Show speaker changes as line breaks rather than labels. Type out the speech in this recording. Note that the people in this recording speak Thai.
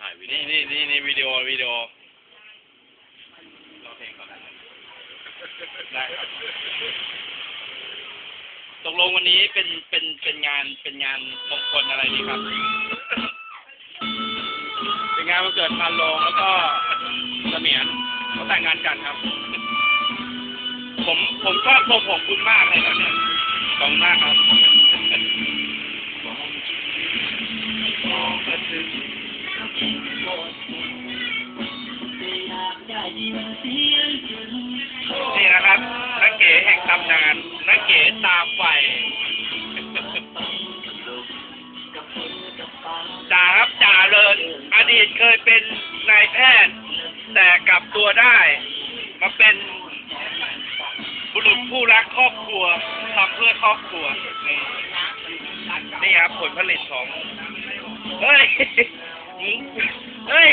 ถ่ายวิดี
นี่
โอ
นี่นี่นี่วิดีโอวิดีโอ
รอเพลงก่อนนะครับ
ได้ครับตกลงวันนี้เป็นเป็นเป็นงานเป็นงานมงคลอะไรดีครับ เป็นงานวันเกิดพานโรงแล้วก็เสมียนเขาแต่งงานกันครับ ผมผมชอบทรงผมคุณมากเลยครับเนี่ยขอบคุณมากครับ นี่นะครับนักเก๋แห่งตำนานนักเก๋ตาไฟจ่าครับจ่าเลินอดีตเคยเป็นนายแพทย์ แต่กลับตัวได้ มาเป็นบุรุษผู้รักครอบครัวทำเพื่อครอบครัว นี่นี่ครับผลผลิตของ เฮ้ย เฮ้ย